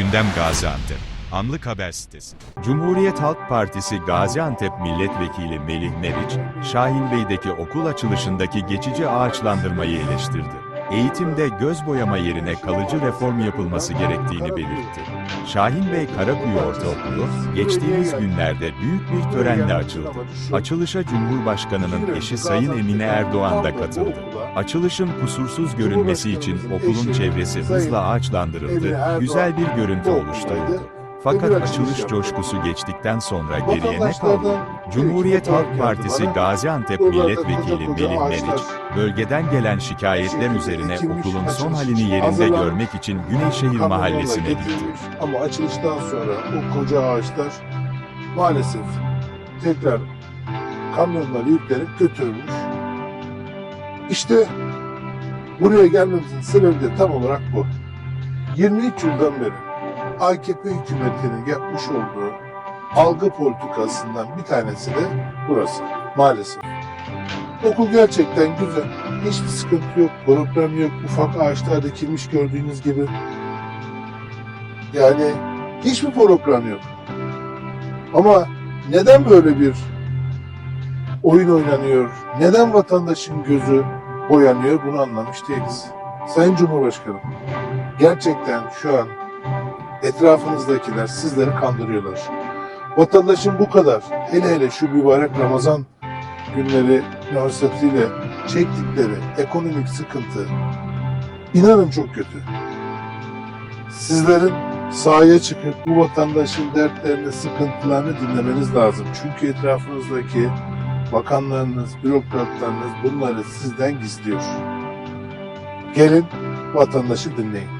Gündem Gaziantep. Anlık haber sitesi. Cumhuriyet Halk Partisi Gaziantep Milletvekili Melih Meriç, Şahinbey'deki okul açılışındaki geçici ağaçlandırmayı eleştirdi. Eğitimde göz boyama yerine kalıcı reform yapılması gerektiğini belirtti. Şahinbey Karakuyu Ortaokulu, geçtiğimiz günlerde büyük bir törenle açıldı. Açılışa Cumhurbaşkanı'nın eşi Sayın Emine Erdoğan da katıldı. Açılışın kusursuz görünmesi için okulun çevresi hızla ağaçlandırıldı, güzel bir görüntü oluşturuldu. Fakat açılış coşkusu geçtikten sonra geriye ne kaldı? Cumhuriyet Halk Partisi Gaziantep Milletvekili Melih Meriç, bölgeden gelen şikayetler üzerine okulun son halini yerinde görmek için Güneyşehir Mahallesi'ne gitti. Ama açılıştan sonra o koca ağaçlar maalesef tekrar kamyonlara yüklenip götürülmüş. İşte buraya gelmemizin sebebi de tam olarak bu. 23 yıldan beri AKP hükümetinin yapmış olduğu algı politikasından bir tanesi de burası maalesef. Okul gerçekten güzel. Hiçbir sıkıntı yok, problem yok. Ufak ağaçlar dikilmiş gördüğünüz gibi. Yani hiçbir problem yok. Ama neden böyle bir oyun oynanıyor? Neden vatandaşın gözü boyanıyor bunu anlamış değiliz. Sayın Cumhurbaşkanım, gerçekten şu an etrafınızdakiler sizleri kandırıyorlar. Vatandaşın bu kadar, hele hele şu mübarek Ramazan günleri münasebetiyle çektikleri ekonomik sıkıntı inanın çok kötü. Sizlerin sahaya çıkıp bu vatandaşın dertlerini, sıkıntılarını dinlemeniz lazım. Çünkü etrafınızdaki bakanlarınız, bürokratlarınız bunları sizden gizliyor. Gelin vatandaşı dinleyin.